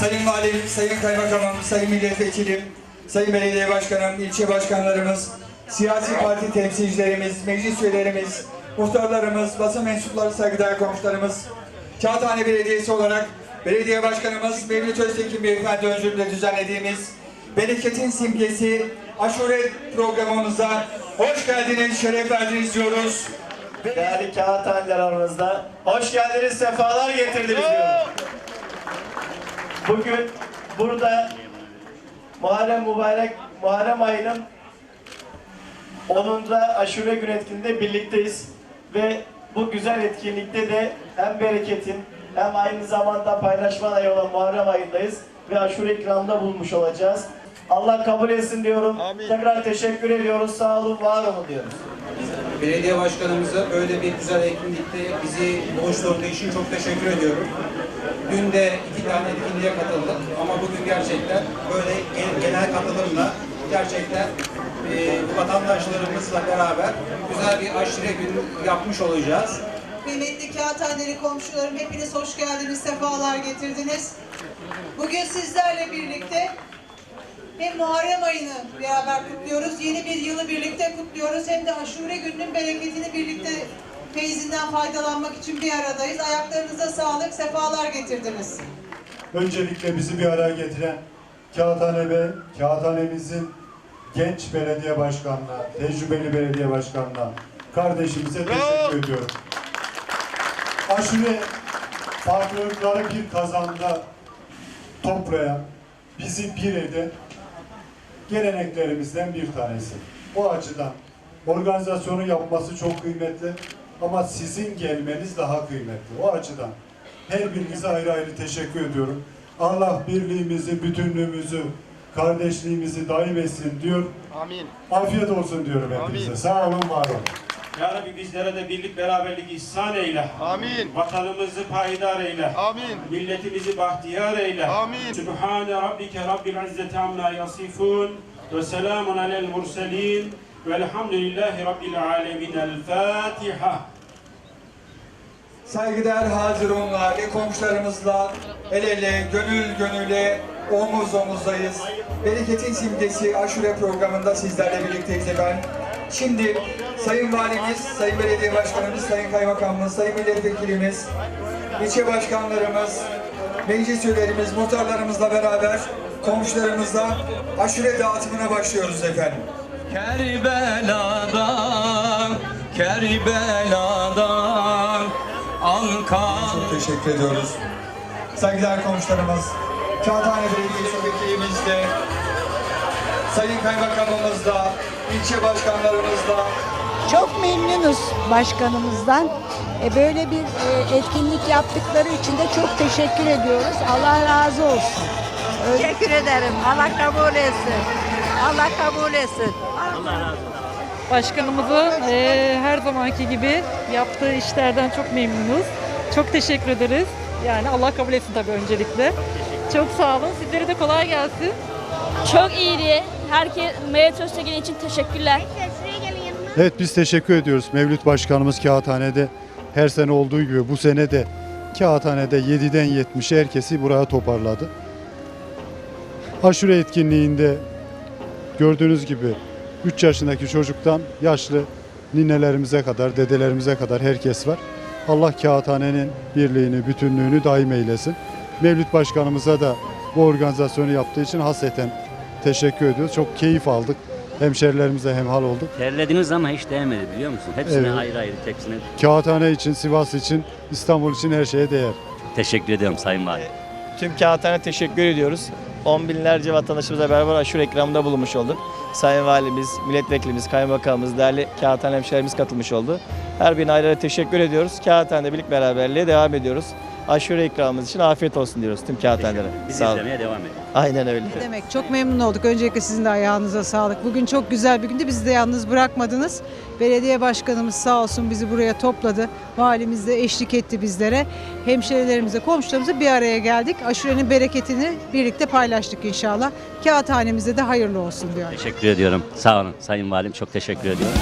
Sayın Valim, Sayın Kaymakamım, Sayın Milletvekilim, Sayın Belediye Başkanım, ilçe başkanlarımız, siyasi parti temsilcilerimiz, meclis üyelerimiz, muhtarlarımız, basın mensupları, saygıdeğer komşularımız, Kağıthane Belediyesi olarak Belediye Başkanımız Mevlüt Öztekin Beyefendi öncülüğünde düzenlediğimiz Bereketin Simgesi Aşure programımıza hoş geldiniz, şeref verdiniz diyoruz. Değerli kağıthaneler aramızda. Hoş geldiniz, sefalar getirdiniz diyorum. Bugün burada Muharrem mübarek Muharrem ayının 10'unda aşure gün etkinliğinde birlikteyiz. Ve bu güzel etkinlikte de hem bereketin hem aynı zamanda paylaşma ayı olan Muharrem ayındayız. Ve aşure ikramda bulmuş olacağız. Allah kabul etsin diyorum. Tekrar teşekkür ediyoruz. Sağ olun, var olun diyoruz. Belediye başkanımıza böyle bir güzel etkinlikte bizi buluşturduğu için çok teşekkür ediyorum. Dün de iki tane etkinliğe katıldık ama bugün gerçekten böyle gen- genel katılımla gerçekten e, vatandaşlarımızla beraber güzel bir aşire gün yapmış olacağız. Kıymetli kağıthaneli komşularım hepiniz hoş geldiniz, sefalar getirdiniz. Bugün sizlerle birlikte hem Muharrem ayını beraber kutluyoruz, yeni bir yılı birlikte kutluyoruz. Hem de aşure gününün bereketini birlikte feyzinden faydalanmak için bir aradayız. Ayaklarınıza sağlık, sefalar getirdiniz. Öncelikle bizi bir araya getiren Kağıthane ve Kağıthanemizin genç belediye başkanına, tecrübeli belediye başkanına, kardeşimize teşekkür ediyorum. Aşure farklılıkları bir kazanda toplayan, bizi bir eden geleneklerimizden bir tanesi. Bu açıdan organizasyonu yapması çok kıymetli ama sizin gelmeniz daha kıymetli. O açıdan her birinize ayrı ayrı teşekkür ediyorum. Allah birliğimizi, bütünlüğümüzü, kardeşliğimizi daim etsin diyor. Amin. Afiyet olsun diyorum hepinize. Sağ olun, var olun. Ya Rabbi bizlere de birlik beraberlik ihsan eyle. Amin. Vatanımızı payidar eyle. Amin. Milletimizi bahtiyar eyle. Amin. Sübhane Rabbike Rabbil İzzeti Amma Yasifun ve selamun alel murselin velhamdülillahi Rabbil Alemin. El Fatiha. Saygıdeğer Hazirunlar ve komşularımızla el ele, gönül gönüle, omuz omuzdayız. Bereketin simgesi aşure programında sizlerle birlikteyiz efendim. Şimdi Sayın Valimiz, Sayın Belediye Başkanımız, Sayın Kaymakamımız, Sayın Milletvekilimiz, ilçe başkanlarımız, meclis üyelerimiz, muhtarlarımızla beraber komşularımızla aşure dağıtımına başlıyoruz efendim. Kerbela'dan, teşekkür ediyoruz. Saygıdeğer komşularımız, Kağıthane Belediyesi Vekilimizle, Sayın Kaymakamımızla, ilçe başkanlarımızla, Çok memnunuz başkanımızdan. E, Böyle bir e, etkinlik yaptıkları için de çok teşekkür ediyoruz. Allah razı olsun. Teşekkür ederim. Allah kabul etsin. Allah kabul etsin. Başkanımızı eee, her zamanki gibi yaptığı işlerden çok memnunuz. Çok teşekkür ederiz. Yani Allah kabul etsin tabii öncelikle. Çok sağ olun. Sizlere de kolay gelsin. Çok iyiydi. Herkes Mehmet Öztekin için teşekkürler. Evet biz teşekkür ediyoruz. Mevlüt Başkanımız Kağıthane'de her sene olduğu gibi bu sene de Kağıthane'de 7'den 70'e herkesi buraya toparladı. Aşure etkinliğinde gördüğünüz gibi 3 yaşındaki çocuktan yaşlı ninelerimize kadar, dedelerimize kadar herkes var. Allah Kağıthane'nin birliğini, bütünlüğünü daim eylesin. Mevlüt Başkanımıza da bu organizasyonu yaptığı için hasreten teşekkür ediyoruz. Çok keyif aldık. Hemşerilerimize hemhal olduk. Terlediniz ama hiç değmedi biliyor musun? Hepsine Evet. ayrı ayrı tepsine Kağıthane için, Sivas için, İstanbul için her şeye değer. teşekkür ediyorum Sayın Valim. Tüm kağıthane teşekkür ediyoruz. On binlerce vatandaşımızla beraber aşure ikramında bulunmuş olduk. Sayın Valimiz, Milletvekilimiz, Kaymakamımız, değerli kağıthane hemşehrilerimiz katılmış oldu. Her birine ayrı ayrı teşekkür ediyoruz. Kağıthane'de birlik beraberliğe devam ediyoruz. Aşure ikramımız için afiyet olsun diyoruz tüm kağıthanelere. Bizi Sağ olun. izlemeye devam edin. Aynen öyle. Ne demek, çok memnun olduk. Öncelikle sizin de ayağınıza sağlık. Bugün çok güzel bir gündü. Bizi de yalnız bırakmadınız. Belediye başkanımız sağ olsun bizi buraya topladı. Valimiz de eşlik etti bizlere. Hemşerilerimize, komşularımıza bir araya geldik. Aşurenin bereketini birlikte paylaştık inşallah. Kağıthanemizde de hayırlı olsun diyor. Teşekkür ediyorum. Sağ olun Sayın Valim çok teşekkür ediyorum.